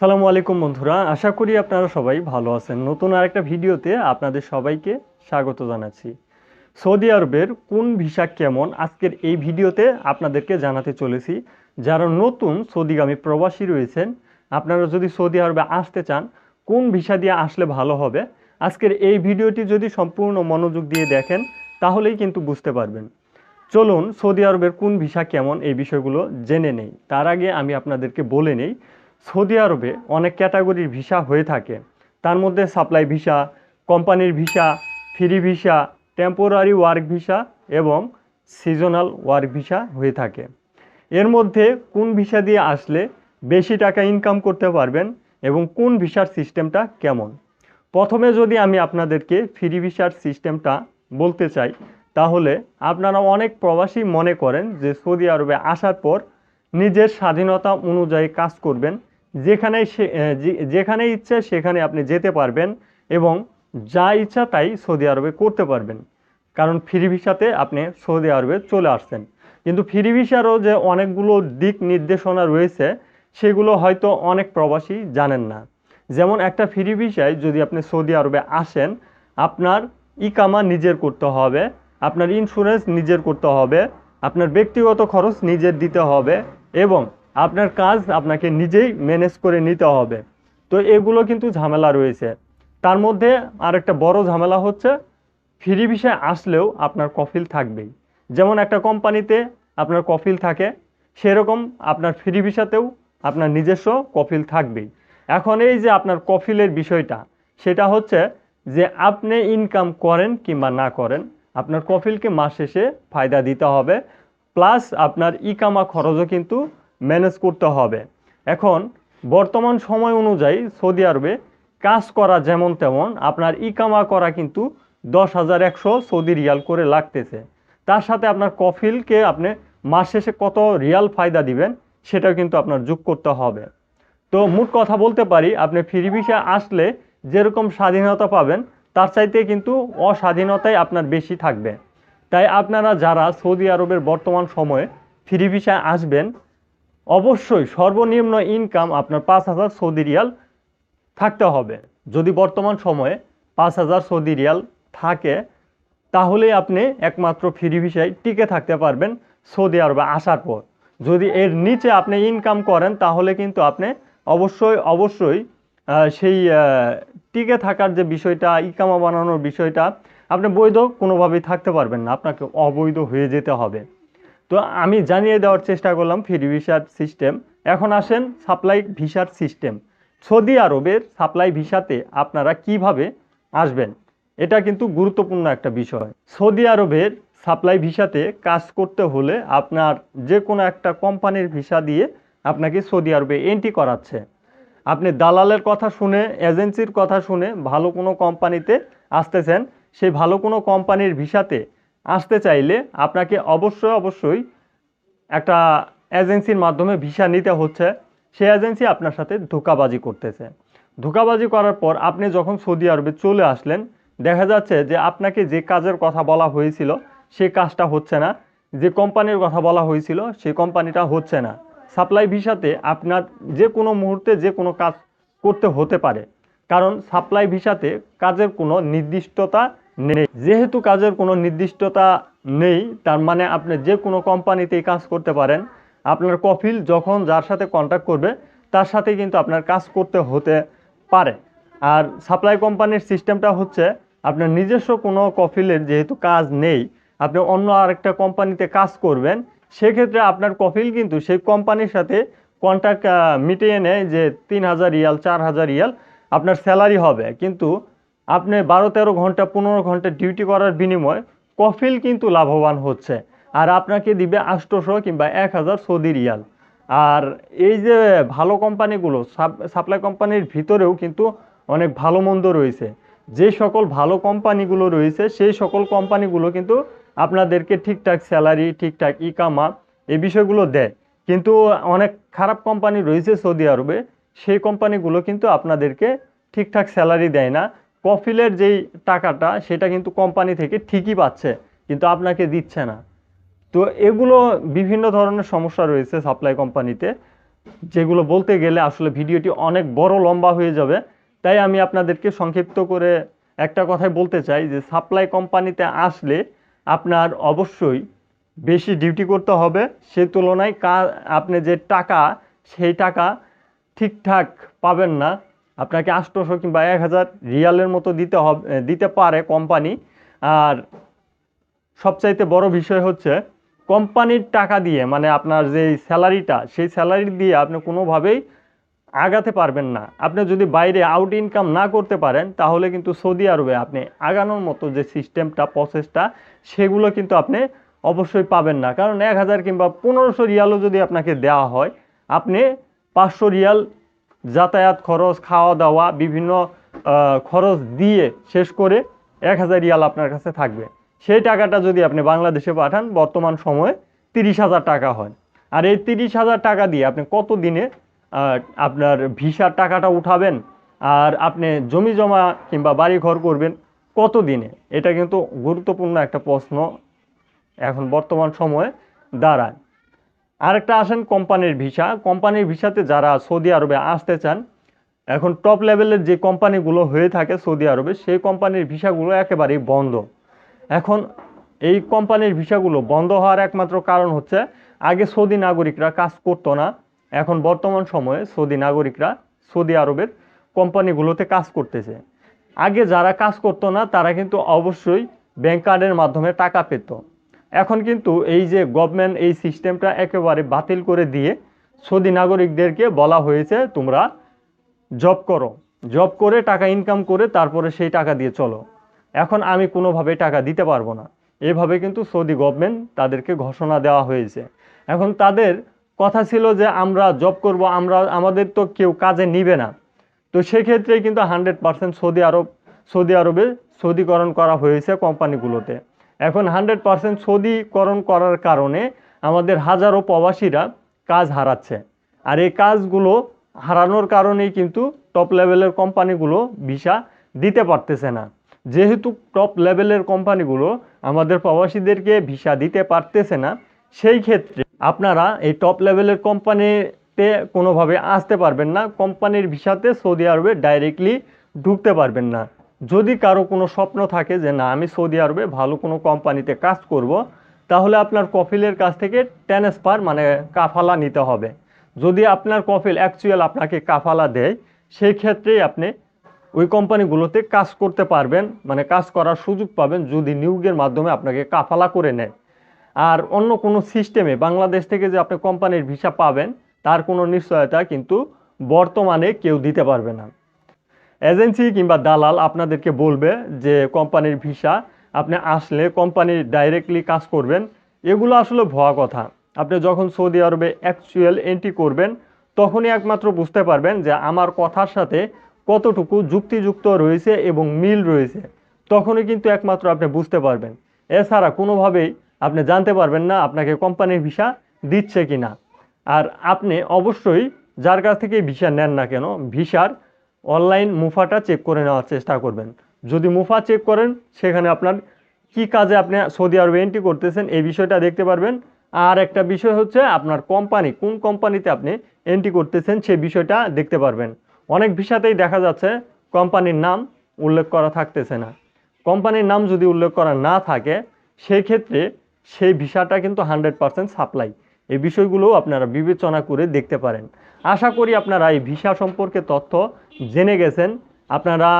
আসসালামু আলাইকুম বন্ধুরা, আশা করি আপনারা সবাই ভালো আছেন। নতুন আরেকটা ভিডিওতে আপনাদের সবাইকে স্বাগত জানাচ্ছি। সৌদি আরবের কোন ভিসা কেমন আজকের এই ভিডিওতে আপনাদেরকে জানাতে চলেছি। যারা নতুন সৌদিগামী প্রবাসী রয়েছেন, আপনারা যদি সৌদি আরবে আসতে চান, কোন ভিসা দিয়ে আসলে ভালো হবে? আজকের এই ভিডিওটি যদি সম্পূর্ণ মনোযোগ দিয়ে দেখেন, তাহলেই কিন্তু বুঝতে পারবেন। চলুন সৌদি আরবের কোন ভিসা কেমন এই বিষয়গুলো জেনে নেই। তার আগে আমি আপনাদেরকে বলে নেই সৌদি আরবে অনেক ক্যাটাগরির ভিসা হয়ে থাকে। তার মধ্যে সাপ্লাই ভিসা, কোম্পানির visa, free visa temporary work visa এবং সিজনাল ওয়ার্ক ভিসা হয়ে থাকে। এর মধ্যে কোন ভিসা দিয়ে আসলে বেশি টাকা ইনকাম করতে পারবেন এবং কোন ভিসার সিস্টেমটা কেমন? প্রথমে যদি আমি আপনাদেরকে ফ্রি ভিসার সিস্টেমটা বলতে চাই, তাহলে আপনারা অনেক প্রবাসী মনে করেন যে সৌদি আরবে আসার পর নিজের স্বাধীনতা অনুযায়ী কাজ করবেন যেখানে যেখানে ইচ্ছে সেখানে আপনি যেতে পারবেন এবং যা ইচ্ছা তাই সৌদি আরবে করতে পারবেন। কারণ ফ্রি ভিসাতে আপনি সৌদি আরবে চলে আসছেন। কিন্তু ফ্রি ভিসারও যে অনেকগুলো দিক নির্দেশনা রয়েছে, সেগুলো হয়তো অনেক প্রবাসী জানেন না। যেমন একটা ফ্রি ভিসায় যদি আপনি সৌদি আরবে আসেন, আপনার ইকামা নিজের করতে হবে, আপনার ইন্স্যুরেন্স নিজের করতে হবে, আপনার ব্যক্তিগত খরচ নিজের দিতে হবে এবং আপনার কাজ আপনাকে নিজেই ম্যানেজ করে নিতে হবে। তো এগুলো কিন্তু ঝামেলা রয়েছে। তার মধ্যে আরেকটা বড় ঝামেলা হচ্ছে ফ্রি ভিসা আসলেও আপনার কফিল থাকবেই। যেমন একটা কোম্পানিতে আপনার কফিল থাকে, সেরকম আপনার ফ্রি ভিসাতেও আপনার নিজস্ব কফিল থাকবেই। এখন এই যে আপনার কফিলের বিষয়টা, সেটা হচ্ছে যে আপনি ইনকাম করেন কিংবা না করেন, আপনার কফিলকে মাস শেষে ফায়দা দিতে হবে। প্লাস আপনার ইকামা খরচও কিন্তু ম্যানেজ করতে হবে। এখন বর্তমান সময় অনুযায়ী সৌদি আরবে কাজ করা যেমন তেমন, আপনার ইকামা করা কিন্তু দশ হাজার একশো সৌদি রিয়াল করে লাগতেছে। তার সাথে আপনার কফিলকে আপনি মাস শেষে কত রিয়াল ফায়দা দিবেন, সেটাও কিন্তু আপনার যোগ করতে হবে। তো মোট কথা বলতে পারি, আপনি ফ্রি ভিসা আসলে যেরকম স্বাধীনতা পাবেন, তার চাইতে কিন্তু অস্বাধীনতাই আপনার বেশি থাকবে। তাই আপনারা যারা সৌদি আরবের বর্তমান সময়ে ফ্রি ভিসায় আসবেন অবশ্যই সর্বনিম্ন ইনকাম আপনার পাঁচ হাজার সৌদি রিয়াল থাকতে হবে। যদি বর্তমান সময়ে পাঁচ হাজার সৌদি রিয়াল থাকে, তাহলেই আপনি একমাত্র ফ্রি ভিসায় টিকে থাকতে পারবেন সৌদি আরবে আসার পর। যদি এর নিচে আপনি ইনকাম করেন, তাহলে কিন্তু আপনি অবশ্যই অবশ্যই সেই টিকে থাকার যে বিষয়টা, ইকামা বানানোর বিষয়টা, আপনি বৈধ কোনোভাবেই থাকতে পারবেন না। আপনাকে অবৈধ হয়ে যেতে হবে। তো আমি জানিয়ে দেওয়ার চেষ্টা করলাম ফ্রি ভিসার সিস্টেম। এখন আসেন সাপ্লাই ভিসার সিস্টেম। সৌদি আরবের সাপ্লাই ভিসাতে আপনারা কীভাবে আসবেন? এটা কিন্তু গুরুত্বপূর্ণ একটা বিষয়। সৌদি আরবের সাপ্লাই ভিসাতে কাজ করতে হলে আপনার যে কোনো একটা কোম্পানির ভিসা দিয়ে আপনাকে সৌদি আরবে এন্ট্রি করাচ্ছে। আপনি দালালের কথা শুনে, এজেন্সির কথা শুনে ভালো কোনো কোম্পানিতে আসতেছেন। সেই ভালো কোনো কোম্পানির ভিসাতে আসতে চাইলে আপনাকে অবশ্যই অবশ্যই একটা এজেন্সির মাধ্যমে ভিসা নিতে হচ্ছে। সেই এজেন্সি আপনার সাথে ধোকাবাজি করতেছে। ধোকাবাজি করার পর আপনি যখন সৌদি আরবে চলে আসলেন, দেখা যাচ্ছে যে আপনাকে যে কাজের কথা বলা হয়েছিল, সে কাজটা হচ্ছে না। যে কোম্পানির কথা বলা হয়েছিল সেই কোম্পানিটা হচ্ছে না। সাপ্লাই ভিসাতে আপনার যে কোনো মুহূর্তে যে কোনো কাজ করতে হতে পারে। কারণ সাপ্লাই ভিসাতে কাজের কোনো নির্দিষ্টতা নেই। যেহেতু কাজের কোনো নির্দিষ্টতা নেই, তার মানে আপনি যে কোনো কোম্পানিতেই কাজ করতে পারেন। আপনার কফিল যখন যার সাথে কন্ট্যাক্ট করবে, তার সাথে কিন্তু আপনার কাজ করতে হতে পারে। আর সাপ্লাই কোম্পানির সিস্টেমটা হচ্ছে, আপনার নিজস্ব কোনো কফিলের যেহেতু কাজ নেই, আপনি অন্য আরেকটা কোম্পানিতে কাজ করবেন, সেক্ষেত্রে আপনার কফিল কিন্তু সেই কোম্পানির সাথে কন্ট্যাক্ট মিটিয়ে নেয় যে তিন হাজার রিয়াল চার হাজার রিয়াল আপনার স্যালারি হবে। কিন্তু আপনি বারো তেরো ঘণ্টা, পনেরো ঘণ্টা ডিউটি করার বিনিময়ে কফিল কিন্তু লাভবান হচ্ছে। আর আপনাকে দিবে আষ্টশো কিংবা এক হাজার সৌদি রিয়াল। আর এই যে ভালো কোম্পানিগুলো সাপ্লাই কোম্পানির ভিতরেও কিন্তু অনেক ভালো মন্দ রয়েছে। যে সকল ভালো কোম্পানিগুলো রয়েছে, সেই সকল কোম্পানিগুলো কিন্তু আপনাদেরকে ঠিকঠাক স্যালারি ঠিকঠাক ইকামা এই বিষয়গুলো দেয়। কিন্তু অনেক খারাপ কোম্পানি রয়েছে সৌদি আরবে, সেই কোম্পানিগুলো কিন্তু আপনাদেরকে ঠিকঠাক স্যালারি দেয় না। কফিলের যেই টাকাটা, সেটা কিন্তু কোম্পানি থেকে ঠিকই পাচ্ছে, কিন্তু আপনাকে দিচ্ছে না। তো এগুলো বিভিন্ন ধরনের সমস্যা রয়েছে সাপ্লাই কোম্পানিতে, যেগুলো বলতে গেলে আসলে ভিডিওটি অনেক বড় লম্বা হয়ে যাবে। তাই আমি আপনাদেরকে সংক্ষিপ্ত করে একটা কথাই বলতে চাই যে, সাপ্লাই কোম্পানিতে আসলে আপনার অবশ্যই বেশি ডিউটি করতে হবে। সে তুলনায় কা আপনি যে টাকা, সেই টাকা ঠিকঠাক পাবেন না। আপনাকে আটশোশো কিংবা এক হাজার রিয়ালের মতো দিতে হবে দিতে পারে কোম্পানি। আর সবচাইতে বড় বিষয় হচ্ছে, কোম্পানির টাকা দিয়ে মানে আপনার যে স্যালারিটা, সেই স্যালারি দিয়ে আপনি কোনোভাবেই আগাতে পারবেন না। আপনি যদি বাইরে আউট ইনকাম না করতে পারেন, তাহলে কিন্তু সৌদি আরবে আপনি আগানোর মতো যে সিস্টেমটা, প্রসেসটা, সেগুলো কিন্তু আপনি অবশ্যই পাবেন না। কারণ এক হাজার কিংবা পনেরোশো রিয়ালও যদি আপনাকে দেওয়া হয়, আপনি পাঁচশো রিয়াল যাতায়াত খরচ খাওয়া দাওয়া বিভিন্ন খরচ দিয়ে শেষ করে এক হাজার রিয়াল আপনার কাছে থাকবে। সেই টাকাটা যদি আপনি বাংলাদেশে পাঠান, বর্তমান সময়ে তিরিশ হাজার টাকা হয়। আর এই তিরিশ হাজার টাকা দিয়ে আপনি কত দিনে আপনার ভিসার টাকাটা উঠাবেন আর আপনি জমি জমা কিংবা বাড়ি ঘর করবেন কত দিনে এটা কিন্তু গুরুত্বপূর্ণ একটা প্রশ্ন এখন বর্তমান সময়ে দাঁড়ায়। আরেকটা আসেন কোম্পানির ভিসা। কোম্পানির ভিসাতে যারা সৌদি আরবে আসতে চান, এখন টপ লেভেলের যে কোম্পানিগুলো হয়ে থাকে সৌদি আরবে, সেই কোম্পানির ভিসাগুলো একেবারেই বন্ধ। এখন এই কোম্পানির ভিসাগুলো বন্ধ হওয়ার একমাত্র কারণ হচ্ছে, আগে সৌদি নাগরিকরা কাজ করতো না, এখন বর্তমান সময়ে সৌদি নাগরিকরা সৌদি আরবের কোম্পানিগুলোতে কাজ করতেছে। আগে যারা কাজ করতো না, তারা কিন্তু অবশ্যই ব্যাংক কার্ডের মাধ্যমে টাকা পেত। এখন কিন্তু এই যে গভর্নমেন্ট এই সিস্টেমটা একেবারে বাতিল করে দিয়ে সৌদি নাগরিকদেরকে বলা হয়েছে, তোমরা জব করো। জব করে টাকা ইনকাম করে তারপরে সেই টাকা দিয়ে চলো। এখন আমি কোনোভাবে টাকা দিতে পারব না। এভাবে কিন্তু সৌদি গভর্নমেন্ট তাদেরকে ঘোষণা দেওয়া হয়েছে। এখন তাদের কথা ছিল যে, আমরা জব করব, আমরা, আমাদের তো কেউ কাজে নিবে না। তো সেক্ষেত্রে কিন্তু hundred percent Saudi Arab, Saudi আরবে সৌদিকরণ করা হয়েছে কোম্পানিগুলোতে। এখন হান্ড্রেড পার্সেন্ট সৌদিকরণ করার কারণে আমাদের হাজারো প্রবাসীরা কাজ হারাচ্ছে। আর এই কাজগুলো হারানোর কারণেই কিন্তু টপ লেভেলের কোম্পানিগুলো ভিসা দিতে পারতেছে না। যেহেতু টপ লেভেলের কোম্পানিগুলো আমাদের প্রবাসীদেরকে ভিসা দিতে পারতেছে না, সেই ক্ষেত্রে আপনারা এই টপ লেভেলের কোম্পানিতে কোনোভাবে আসতে পারবেন না। কোম্পানির ভিসাতে সৌদি আরবে ডাইরেক্টলি ঢুকতে পারবেন না। যদি কারও কোনো স্বপ্ন থাকে যে না, আমি সৌদি আরবে ভালো কোনো কোম্পানিতে কাজ করব, তাহলে আপনার কফিলের কাছ থেকে ট্রান্সফার মানে কাফালা নিতে হবে। যদি আপনার কফিল অ্যাকচুয়াল আপনাকে কাফালা দেয়, সেই ক্ষেত্রেই আপনি ওই কোম্পানিগুলোতে কাজ করতে পারবেন মানে কাজ করার সুযোগ পাবেন যদি নিয়োগের মাধ্যমে আপনাকে কাফালা করে নেয়। আর অন্য কোনো সিস্টেমে বাংলাদেশ থেকে যে আপনি কোম্পানির ভিসা পাবেন, তার কোনো নিশ্চয়তা কিন্তু বর্তমানে কেউ দিতে পারবে না। এজেন্সি কিংবা দালাল আপনাদেরকে বলবে যে কোম্পানির ভিসা, আপনি আসলে কোম্পানি ডাইরেক্টলি কাজ করবেন। এগুলো আসলে ভুয়া কথা। আপনি যখন সৌদি আরবে অ্যাকচুয়াল এন্ট্রি করবেন, তখনই একমাত্র বুঝতে পারবেন যে আমার কথার সাথে কতটুকু যুক্তিযুক্ত রয়েছে এবং মিল রয়েছে। তখনই কিন্তু একমাত্র আপনি বুঝতে পারবেন। এছাড়া কোনোভাবেই আপনি জানতে পারবেন না আপনাকে কোম্পানির ভিসা দিচ্ছে কি না আর আপনি অবশ্যই যার কাছ থেকে ভিসা নেন না কেন, ভিসার অনলাইন মুফাটা চেক করে নেওয়ার চেষ্টা করবেন। যদি মুফা চেক করেন, সেখানে আপনার কি কাজে আপনি সৌদি আরবে এন্ট্রি করতেছেন, এই বিষয়টা দেখতে পারবেন। আর একটা বিষয় হচ্ছে, আপনার কোম্পানি কোন কোম্পানিতে আপনি এন্ট্রি করতেছেন সেই বিষয়টা দেখতে পারবেন। অনেক ভিসাতেই দেখা যাচ্ছে কোম্পানির নাম উল্লেখ করা থাকতেছে না। কোম্পানির নাম যদি উল্লেখ করা না থাকে সেই ক্ষেত্রে সেই ভিসাটা কিন্তু হান্ড্রেড পার্সেন্ট সাপ্লাই এই বিষয়গুলোও আপনারা বিবেচনা করে দেখতে পারেন। আশা করি আপনারা এই ভিসা সম্পর্কে তথ্য জেনে গেছেন। আপনারা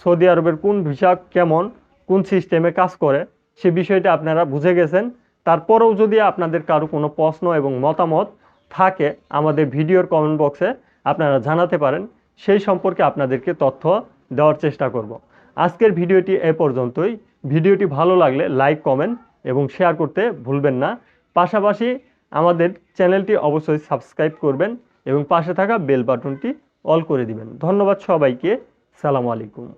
সৌদি আরবের কোন ভিসা কেমন, কোন সিস্টেমে কাজ করে, সে বিষয়টা আপনারা বুঝে গেছেন। তারপরেও যদি আপনাদের কারও কোনো প্রশ্ন এবং মতামত থাকে, আমাদের ভিডিওর কমেন্ট বক্সে আপনারা জানাতে পারেন। সেই সম্পর্কে আপনাদেরকে তথ্য দেওয়ার চেষ্টা করব। আজকের ভিডিওটি এ পর্যন্তই। ভিডিওটি ভালো লাগলে লাইক কমেন্ট এবং শেয়ার করতে ভুলবেন না। পাশাপাশি আমাদের চ্যানেলটি অবশ্যই সাবস্ক্রাইব করবেন। এবং পাশে থাকা বেল বাটনটি অল করে দিবেন। ধন্যবাদ সবাইকে। সালামু আলাইকুম।